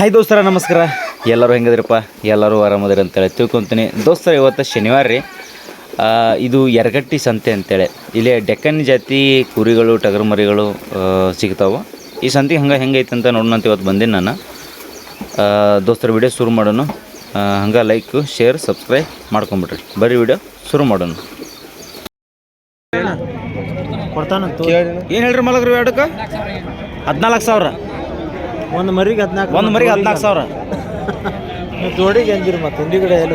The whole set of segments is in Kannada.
ಹಾಯ್ ದೋಸ್ತರ ನಮಸ್ಕಾರ. ಎಲ್ಲರೂ ಹೆಂಗದ್ರಪ್ಪ? ಎಲ್ಲರೂ ಆರಾಮದಿರಿ ಅಂತೇಳಿ ತಿಳ್ಕೊತೀನಿ. ದೋಸ್ತರ ಇವತ್ತು ಶನಿವಾರ ರೀ. ಇದು ಯರಗಟ್ಟಿ ಸಂತೆ ಅಂತೇಳಿ. ಇಲ್ಲಿ ಡೆಕ್ಕನ್ ಜಾತಿ ಕುರಿಗಳು ಟಗರು ಮರಿಗಳು ಸಿಗ್ತಾವೆ. ಈ ಸಂತೆ ಹಂಗೆ ಹೆಂಗೈತೆ ಅಂತ ನೋಡೋಣ ಅಂತ ಇವತ್ತು ಬಂದೀನಿ ನಾನು. ದೋಸ್ತರ ವಿಡಿಯೋ ಶುರು ಮಾಡೋಣ. ಹಂಗೆ ಲೈಕು ಶೇರ್ ಸಬ್ಸ್ಕ್ರೈಬ್ ಮಾಡ್ಕೊಂಬಿಡ್ರಿ. ಬರೀ ವಿಡಿಯೋ ಶುರು ಮಾಡೋಣ. ಏನು ಹೇಳ್ರಿ ಮಲಗ್ರಿ ಎರಡಕ್ಕೆ ಹದಿನಾಲ್ಕು ಸಾವಿರ. ಒಂದು ಮರಿಗೆ ಹದಿನಾಲ್ಕು ಒಂದು ಮರಿಗೆ ಹದಿನಾಲ್ಕು ಸಾವಿರ. ಜೋಡಿಗೆ ಅಂದಿರಿ ಮತ್ತೆ? ಹಿಂದಿಗಡೆ ಎಲ್ಲಿ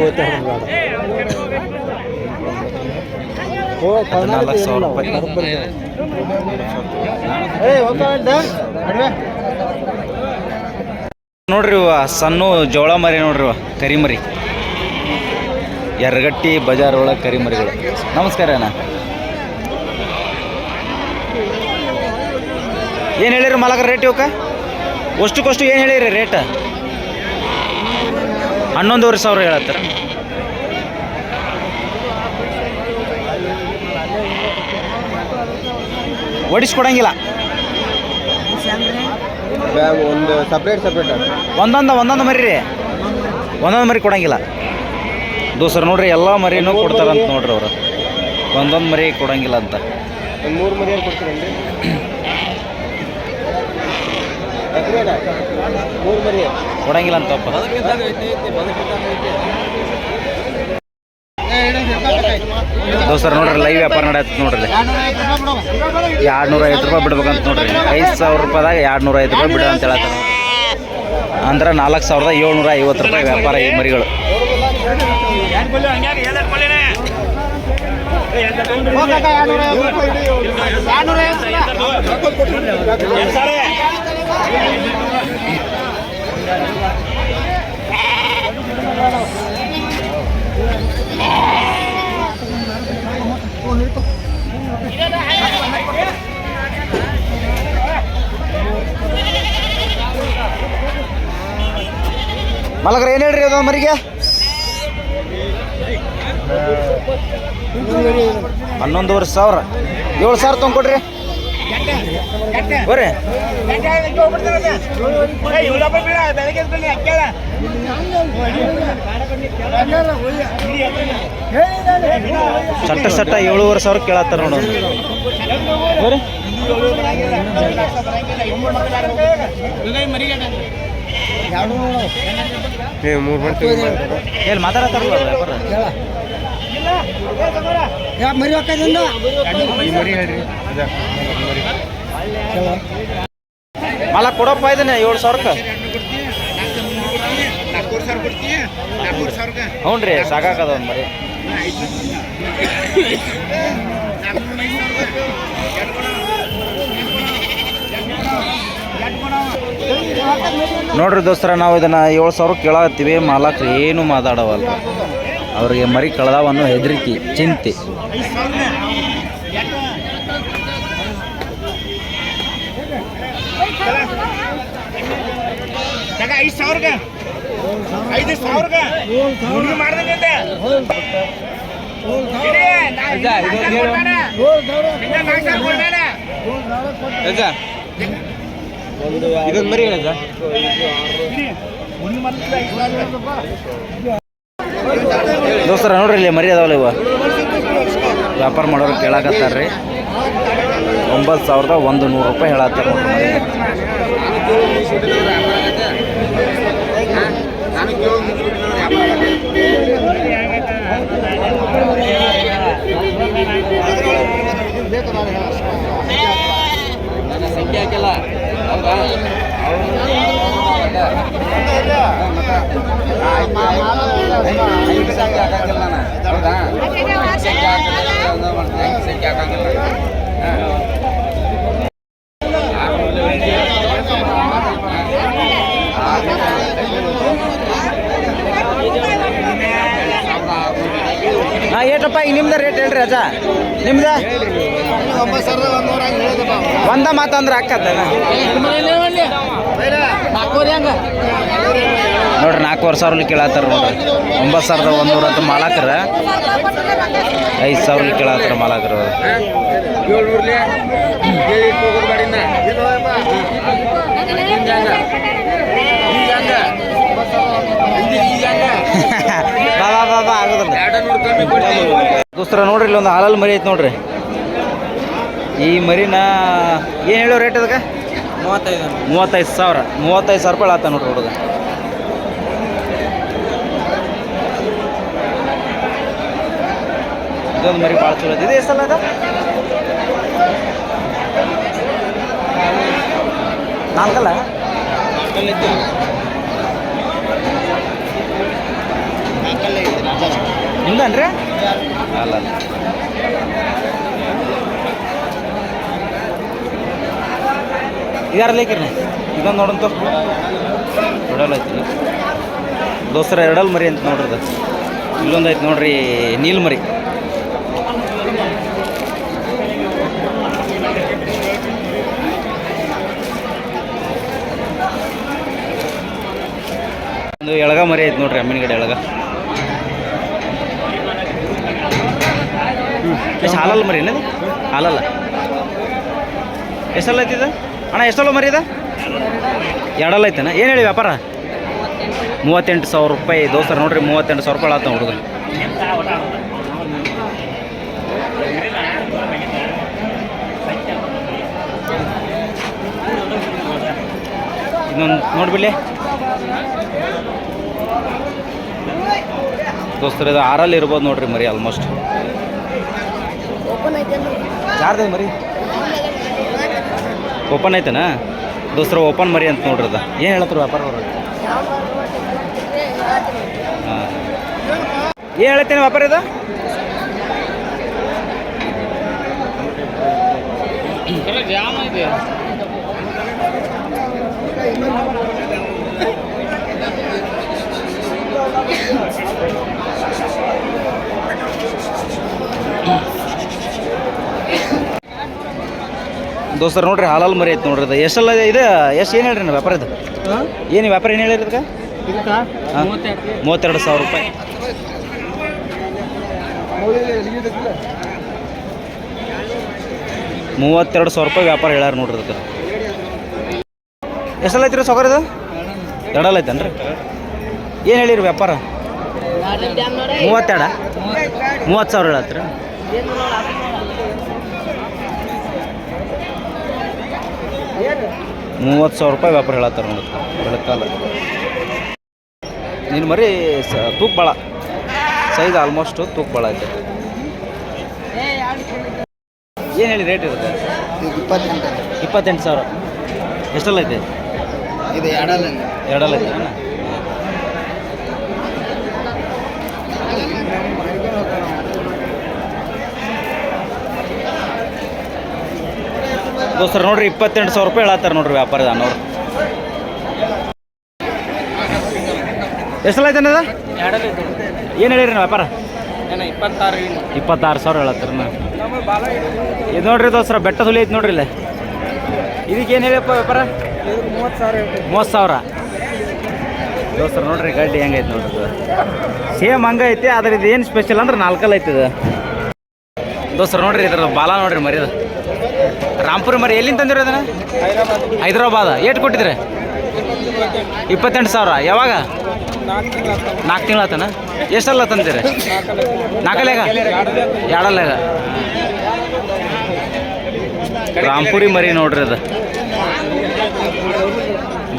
ಓ ಹದಿನಾಲ್ಕು ಸಾವಿರ ರೂಪಾಯಿ. ನೋಡ್ರಿ ಇವ ಸಣ್ಣ ಜೋಳ ಮರಿ ನೋಡ್ರಿ ಕರಿಮರಿ ಕರಿ ಮರಿ. ಯರಗಟ್ಟಿ ಬಜಾರ್ ಒಳಗೆ ಕರಿ ಮರಿಗಳು. ನಮಸ್ಕಾರ ಅಣ್ಣ. ಏನು ಹೇಳಿರಿ ಮಲಗ ರೇಟ್ ಇವಕ್ಕ? ಅಷ್ಟಕ್ಕಷ್ಟು ಏನು ಹೇಳಿರಿ ರೇಟ್ ಹನ್ನೊಂದುವರೆ ಸಾವಿರ ಹೇಳತ್ತರ. ಓಡಿಸ್ಕೊಡಂಗಿಲ್ಲ. ಒಂದು ಸಪ್ರೇಟ್ ಸಪ್ರೇಟ್ ಒಂದೊಂದು ಒಂದೊಂದು ಮರಿ ರೀ ಒಂದೊಂದು ಮರಿ ಕೊಡಂಗಿಲ್ಲ. ದೋಸರ್ ನೋಡ್ರಿ ಎಲ್ಲ ಮರಿನೂ ಕೊಡ್ತಾರಂತ ನೋಡ್ರಿ ಅವರು. ಒಂದೊಂದು ಮರಿ ಕೊಡಂಗಿಲ್ಲ ಅಂತ. ಮೂರು ಮರಿ ಮರಿ ಕೊಡಂಗಿಲ್ಲ ಅಂತ ದೋಸ್ತರ ನೋಡ್ರಿ ಲೈವ್ ವ್ಯಾಪಾರ ನಡೆಯತ್ತೆ ನೋಡ್ರಿ. ಎರಡು ನೂರ ಐವತ್ತು ರೂಪಾಯಿ ಬಿಡ್ಬೇಕಂತ ನೋಡ್ರಿ. ಐದು ಸಾವಿರ ರೂಪಾಯಿದಾಗ ಎರಡು ನೂರ ಐವತ್ತು ರೂಪಾಯಿ ಬಿಡ ಅಂತ ಹೇಳತ್ತ ಅಂದ್ರೆ ನಾಲ್ಕು ಸಾವಿರದ ಏಳ್ನೂರ ಐವತ್ತು ರೂಪಾಯಿ ವ್ಯಾಪಾರ ಈ ಮರಿಗಳು. ಮಲಗ್ರ ಏನು ಹೇಳ್ರಿ ಅದೊಂದು ಮರಿಗೆ? ಹನ್ನೊಂದುವರೆ ಸಾವಿರ. ಏಳು ಸಾವಿರ ತೊಗೊಂಡ್ಕೊಡ್ರಿ. ಸಟ್ಟ ಸಟ್ಟ ಏಳುವರೆ ಸಾವಿರ ಕೇಳತ್ತಾರ ನೋಡು. ಬರ್ರಿ. ಮೂರು ಎಲ್ಲಿ ಮಾತಾಡತ್ತಾರಲ್ಲ ಮರಿ ಹಾಕೋದ್ರಿಂದ ಮಲ ಕೊಡಪ್ಪ ಇದನ್ನ ಏಳು ಸಾವಿರಕ್ಕೆ? ಹ್ಞೂ ರೀ ಒಂದು ಮರಿ. ನೋಡ್ರಿ ದೋಸ್ತರ, ನಾವು ಇದನ್ನ ಏಳು ಸಾವಿರ ಕೇಳತ್ತೀವಿ ಮಾಲಕ್ರು ಏನು ಮಾತಾಡವಲ್ಲ ಅವ್ರಿಗೆ ಮರಿ ಕಳೆದವನ್ನು ಹೆದರಿಕೆ ಚಿಂತೆ. ಐದು ಸಾವಿರಗ. ಐದು ಸಾವಿರಗ. ಹುಡುಗಿ ಮಾಡ್ದಂಗೆ ಇದೊಂದು ಮರಿ ಹೇಳಿದ ದೋಸ್ತರ, ನೋಡ್ರಿ ಇಲ್ಲಿ ಮರಿ ಅದಾವಲ್ಲ ಇವ. ವ್ಯಾಪಾರ ಮಾಡೋರು ಕೇಳಾಕತ್ತಾರ್ರಿ. ಒಂಬತ್ತು ಸಾವಿರದ ಒಂದು ನೂರು ರೂಪಾಯಿ ಹೇಳತ್ತಾರ ನೋಡ್ರಿ ಮರಿಗೆ ಹಾಂ ಏಟಪ್ಪ ಈಗ ನಿಮ್ದು ರೇಟ್ ಹೇಳ್ರಿ ಅಜ್ಜ. ನಿಮ್ದ? ಒಂಬತ್ತು ಸಾವಿರದ ಒಂದು ಮಾತಂದ್ರೆ ಅಕ್ಕತ್ತ ನೋಡ್ರಿ ನಾಲ್ಕು ವರ್ಷ ಅವ್ರಲ್ಲಿ ಕೇಳತ್ತಾರ ನೋಡ್ರಿ. ಒಂಬತ್ತು ಸಾವಿರದ ಒಂದೂರ ಅಂತ ಮಾಲಾಕರ. ಐದು ಸಾವಿರ ಕೇಳತ್ತಾರ ಮಾಲಾಕರು. ದೋಸ್ತರ, ನೋಡ್ರಿ, ಇಲ್ಲಿ ಒಂದು ಹಾಲಲ್ಲಿ ಮರಿ ಐತೆ ನೋಡ್ರಿ. ಈ ಮರಿನ ಏನು ಹೇಳೋ ರೇಟ್ ಅದಕ್ಕೆ? ಮೂವತ್ತೈದು. ಮೂವತ್ತೈದು ಸಾವಿರ. ಮೂವತ್ತೈದು ಸಾವಿರ ರೂಪಾಯಿ ಆತ ನೋಡ್ರಿ ಹುಡುಗ. ಇದೊಂದು ಮರಿ ಭಾಳ ಚಲೋ ಇದೆ ಎಷ್ಟಲ್ಲ ಅದ? ನಾಲ್ಕಲ್ಲ? ನಿಮ್ದನ್ರೀ? ಅಲ್ಲ. ಅಲ್ಲ ಇದಾರಲ್ಲ ಐಕ್ರಿ ಇದೊಂದು ನೋಡಂತ ಎರಡಲ್ ಐತಿ ದೋಸ್ತರ ಎರಡಲ್ ಮರಿ ಅಂತ ನೋಡ್ರಿ ಇಲ್ಲೊಂದು ಐತಿ ನೋಡ್ರಿ ನೀಲ್ ಮರಿ. ಒಂದು ಎಳಗ ಮರಿ ಐತಿ ನೋಡ್ರಿ ಅಮ್ಮನಗಡೆ ಎಳಗ. ಎಷ್ಟು ಹಾಲಲ್ಲ ಮರಿ ಏನದು ಹಾಲಲ್ಲ. ಎಷ್ಟಲ್ಲ ಐತಿದ ಅಣ್ಣ ಎಷ್ಟಲ್ಲ ಮರಿ ಇದೆ? ಎರಡಲ್ಲ ಐತನ? ಏನು ಹೇಳಿ ವ್ಯಾಪಾರ? ಮೂವತ್ತೆಂಟು ಸಾವಿರ ರೂಪಾಯಿ. ದೋಸ್ತರ ನೋಡ್ರಿ ಮೂವತ್ತೆಂಟು ಸಾವಿರ ರೂಪಾಯಿ ಆತ ಹುಡುಗ ಇನ್ನೊಂದು ನೋಡ್ಬಿಡ್ಲಿ. ದೋಸ್ತರು ಇದು ಆರಲ್ಲಿ ಇರ್ಬೋದು ನೋಡ್ರಿ ಮರಿ ಆಲ್ಮೋಸ್ಟ್ ಯಾರ್ದು ಮರಿ? ಓಪನ್ ಆಯ್ತನಾ? ದೋಸ್ತರ ಓಪನ್ ಮರಿ ಅಂತ ನೋಡ್ರಿ ಅದ ಏನು ಹೇಳತ್ರು ವ್ಯಾಪಾರ ಅವರು ಹಾಂ. ಏನು ಹೇಳತ್ತೇನೆ ವ್ಯಾಪಾರ ಇದು? ದೋಸ್ತರು ನೋಡ್ರಿ ಹಾಲಲ್ಲಿ ಮರಿ ಐತೆ ನೋಡ್ರಿ ಅದು ಎಷ್ಟೆಲ್ಲ ಇದು? ಎಷ್ಟು ಏನು ಹೇಳ್ರಿ ನೀವು ವ್ಯಾಪಾರ ಇದು? ಏನು ವ್ಯಾಪಾರ ಏನು ಹೇಳಿರಿ ಅದಕ್ಕೆ ಇದಕ್ಕೆ. ಮೂವತ್ತೆರಡು. ಮೂವತ್ತೆರಡು ಸಾವಿರ ರೂಪಾಯಿ. ಮೂವತ್ತೆರಡು ಸಾವಿರ ರೂಪಾಯಿ ವ್ಯಾಪಾರ ಹೇಳ್ಯಾರ ನೋಡ್ರಿ ಅದಕ್ಕೆ ಎಷ್ಟಲ್ಲ ಐತ್ರಿ ಸೊಗರ್ ಇದು? ಎರಡಲ್ಲ ಐತೇನ್ರಿ? ಏನು ಹೇಳಿರಿ ವ್ಯಾಪಾರ? ಮೂವತ್ತೆರಡ? ಮೂವತ್ತು ಸಾವಿರ ಹೇಳತ್ರಿ ಮೂವತ್ತು ಸಾವಿರ ರೂಪಾಯಿ ವ್ಯಾಪಾರ ಹೇಳತ್ತಾರ ನೋಡಿ. ಬೆಳಕಾಲ ನೀನು ಮರಿ ಸ ತೂಕ ಭಾಳ ಸೈಜ್ ಆಲ್ಮೋಸ್ಟ್ ತೂಕ ಭಾಳ ಐತೆ. ಏನು ಹೇಳಿ ರೇಟ್ ಇರುತ್ತೆ? ಇಪ್ಪತ್ತೆಂಟು. ಇಪ್ಪತ್ತೆಂಟು ಸಾವಿರ. ಎಷ್ಟೆಲ್ಲ ಐತೆ? ಇದು ಎರಡಲ್ಲ. ಎರಡಲ್ಲ ಐತೆ. ದೋಸ್ತರ ನೋಡ್ರಿ ಇಪ್ಪತ್ತೆಂಟು ಸಾವಿರ ರೂಪಾಯಿ ಹೇಳತ್ತಾರ ನೋಡ್ರಿ ವ್ಯಾಪಾರದ ಅನ್ನೋರು. ಎಷ್ಟಲ್ಲ ಐತೆ ಅನ್ನೋದ ಏನು ಹೇಳಿರಿ ನೀವು ವ್ಯಾಪಾರ? ಇಪ್ಪತ್ತಾರು ಸಾವಿರ ಹೇಳತ್ತಾರ ಇದು ನೋಡ್ರಿ ದೋಸ್ತರ ಬೆಟ್ಟ ಹುಲಿ ಐತಿ ನೋಡ್ರಿ ಇಲ್ಲೇ. ಇದಕ್ಕೆ ಏನು ಹೇಳಿಯಪ್ಪ ವ್ಯಾಪಾರ? ಮೂವತ್ತು ಸಾವಿರ. ಮೂವತ್ತು ಸಾವಿರ ದೋಸ್ರ ನೋಡ್ರಿ ಗಡ್ಡಿ ಹೆಂಗೈತೆ ನೋಡ್ರಿ ಸೇಮ್ ಹಂಗೈತಿ ಆದ್ರೆ ಇದು ಏನು ಸ್ಪೆಷಲ್ ಅಂದ್ರೆ ನಾಲ್ಕಲ್ಲ ಐತಿ ಇದು. ದೋಸ್ತರ ನೋಡ್ರಿ ಇದ್ರ ಬಾಲ ನೋಡ್ರಿ ಮರಿದ ರಾಮ್ಪುರ ಮರಿ ಎಲ್ಲಿಂದ ತಂದಿರೋ ಅದನ್ನ? ಹೈದರಾಬಾದ್. ಏಟ್ ಕೊಟ್ಟಿದ್ರೆ? ಇಪ್ಪತ್ತೆಂಟು ಸಾವಿರ. ಯಾವಾಗ? ನಾಲ್ಕು ತಿಂಗಳು ಆತನ? ಎಷ್ಟಲ್ಲ ತಂದಿರಿ? ನಾಲ್ಕಲ್ಯಾಗ ಎರಡಲ್ಲಾಗ. ರಾಮ್ಪುರಿ ಮರಿ ನೋಡ್ರಿ ಅದು.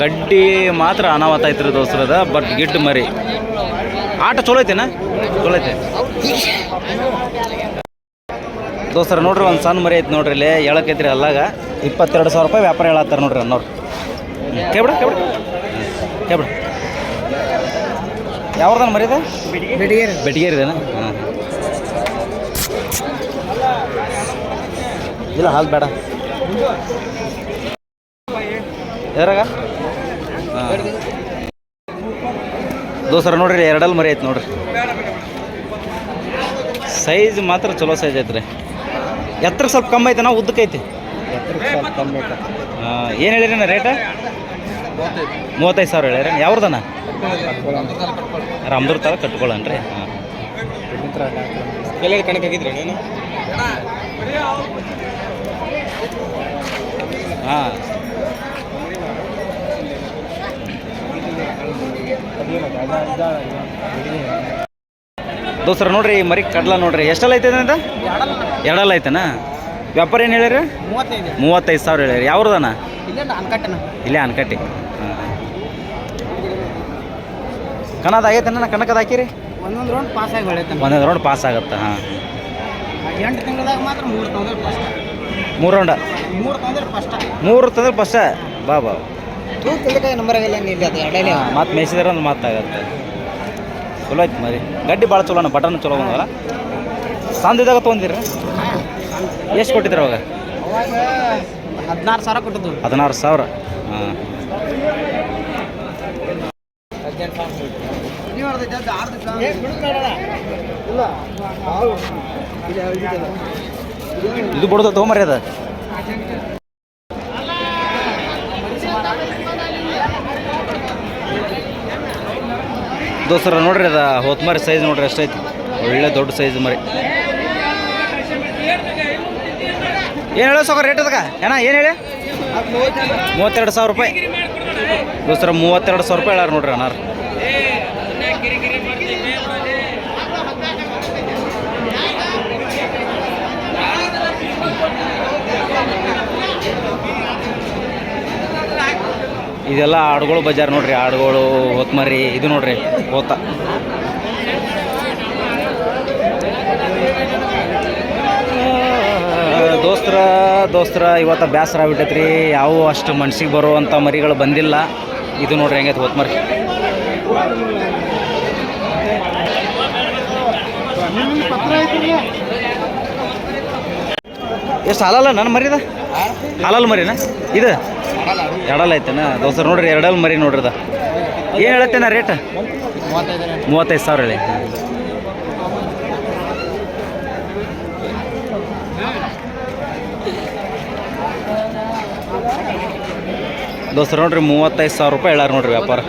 ಗಡ್ಡಿ ಮಾತ್ರ ಅನಾಹುತ ಐತ್ರಿ ದೋಸ್ರದ ಬಟ್ ಗಿಡ್ಡ ಮರಿ. ಆಟ ಚಲೋ ಐತೆನ? ಚಲೋ ಐತೆ. ದೋಸ್ತರ ನೋಡ್ರಿ, ಒಂದು ಸಣ್ಣ ಮರಿ ಐತೆ ನೋಡ್ರಿ ಇಲ್ಲಿ ಹೇಳಕೈತ್ರಿ ಅಲ್ಲಾಗ. ಇಪ್ಪತ್ತೆರಡು ಸಾವಿರ ರೂಪಾಯಿ ವ್ಯಾಪಾರ ಹೇಳತ್ತಾರ ನೋಡ್ರಿ ಅನ್ನೋರು ಕೇಬಿಡ ಕೇಬಿಡ ಕೇಬಿಡ ಯಾವ್ದಾನ ಮರಿ ಬಿಡಿಗೇರಿ ಬೆಟ್ಟಿಗೇರಿದೇನ? ಹಾಂ ಇಲ್ಲ, ಹಾಲು ಬೇಡ. ಯಾರಾಗ ಹಾಂ. ದೋಸ್ರ ನೋಡ್ರಿ ಎರಡಲ್ಲಿ ಮರಿ ಐತೆ ನೋಡ್ರಿ. ಸೈಜ್ ಮಾತ್ರ ಚಲೋ ಸೈಜ್ ಐತ್ರಿ. ಎತ್ತರ ಸ್ವಲ್ಪ ಕಮ್ಮಿ ಐತೆ ನಾವು ಉದ್ದಕ್ಕೆ ಐತಿ. ಸ್ವಲ್ಪ ಕಮ್ಮಿ ಐತೆ. ಏನು ಹೇಳಿರಿ ರೇಟ ಮೂವತ್ತೈದು ಸಾವಿರ ಹೇಳಿರಿ ಯಾವ್ದನ ರಾಮದುರ್ ತಾಲ ಕಟ್ಕೊಳ್ಳನ್ರಿ ಹಾಂ. ಎಲ್ಲೆಲ್ಲಿ ಕಣಕ್ಕೆ ಹಾಕಿದ್ರೆ ನೀನು? ಹಾಂ. ದೋಸ್ರ ನೋಡ್ರಿ ಮರಿ ಕಡ್ಲ ನೋಡ್ರಿ. ಎಷ್ಟೆಲ್ಲ ಐತೆ ಅಂತ ಎರಡಲ್ಲ ಐತನಾ ವ್ಯಾಪಾರ ಏನು ಹೇಳಿರಿ ಮೂವತ್ತೈದು. ಸಾವಿರ ಹೇಳಿರಿ ಯಾವ್ರದನ ಇಲ್ಲೇ ಇಲ್ಲೇ ಅನ್ಕಟ್ಟಿ. ಕನ್ನದ ಆಗೈತನ ಕಣಕದ ಹಾಕಿರಿ. ಒಂದೊಂದು ರೌಂಡ್ ಪಾಸ್ ಆಗಿ ಒಂದೊಂದು ರೌಂಡ್ ಪಾಸ್ ಆಗುತ್ತೆ? ಹಾಂ. ಎಂಟು ತಿಂಗಳದಾಗ ಮಾತ್ರ ಮೂರು ತೊಂದ್ರೆ ಫಸ್ಟ್ ಮೂರು ರೌಂಡ ಮೂರು ತೊಂದರೆ ಫಸ್ಟ್ ಮೂರು ತಂದ್ರೆ ಫಸ್ಟ ಬಾ ಬಾ. ತಿಳ್ಕ ನಂಬರ್ ಆಗಿಲ್ಲ ಎರಡೇ ಮತ್ತೆ ಮೇಯ್ಸಿದ್ರೆ ಒಂದು ಮಾತಾಗತ್ತೆ. ಚಲೋ ಐತೆ ಮರಿ. ಗಡ್ಡಿ ಭಾಳ ಚಲೋ ಬಟನ್ ಚಲೋ ಬಂದವಲ್ಲ ಸಂದಿದಾಗ ತೊಗೊಂದಿರಿ ಎಷ್ಟು ಕೊಟ್ಟಿದ್ರು ಅವಾಗ? ಹದಿನಾರು ಸಾವಿರ ಕೊಟ್ಟಿದ್ದು. ಹದಿನಾರು ಸಾವಿರ. ಹಾಂ. ಇದು ಬಿಡೋದು ತೊಗೊಂಬರಿ ಅದ. ದೋಸ್ತರ ನೋಡ್ರಿ ಅದ ಹೊತ್ತು ಮರಿ ಸೈಜ್ ನೋಡ್ರಿ ಅಷ್ಟೈತಿ ಒಳ್ಳೆ ದೊಡ್ಡ ಸೈಜ್ ಮರಿ. ಏನು ಹೇಳೋ ಸಾವಿರ ರೇಟ್ ಅದಕ್ಕೆ? ಏನ, ಏನು ಹೇಳಿ? ಮೂವತ್ತೆರಡು ಸಾವಿರ ರೂಪಾಯಿ. ದೋಸ್ತರ ಮೂವತ್ತೆರಡು ಸಾವಿರ ರೂಪಾಯಿ ಹೇಳಾರ ನೋಡ್ರಿ ಅಣ್ಣಾರ ಇದೆಲ್ಲ ಆಡುಗಳು ಬಜಾರ್ ನೋಡ್ರಿ, ಆಡುಗಳು ಹೊತ್ಮರಿ ಇದು ನೋಡ್ರಿ, ಹೋತ. ದೋಸ್ತರ ದೋಸ್ತರ, ಇವತ್ತು ಬೇಸರ ಆಗ್ಬಿಟ್ಟೈತ್ರಿ. ಯಾವ ಅಷ್ಟು ಮನ್ಸಿಗೆ ಬರುವಂಥ ಮರಿಗಳು ಬಂದಿಲ್ಲ. ಇದು ನೋಡ್ರಿ ಹೆಂಗೈತೆ ಹೊತ್ಮರಿ ಎಷ್ಟು ಹಾಲಲ್ಲ ನನ್ನ ಮರಿದ? ಹಾಲಲ್ಲ ಮರಿನ? ಇದು? ಎರಡಲ್ಲ ಐತೆನ? ದೋಸ್ತರ, ನೋಡ್ರಿ ಎರಡಲ್ಲಿ ಮರಿ ನೋಡ್ರಿ ಅದ ಏನು ಹೇಳತ್ತೇನ ರೇಟ್? ಮೂವತ್ತೈದು ಸಾವಿರ ಹೇಳಿ. ದೋಸ್ತರ ನೋಡ್ರಿ ಮೂವತ್ತೈದು ಸಾವಿರ ರೂಪಾಯಿ ಹೇಳಾರ ನೋಡ್ರಿ ವ್ಯಾಪಾರ.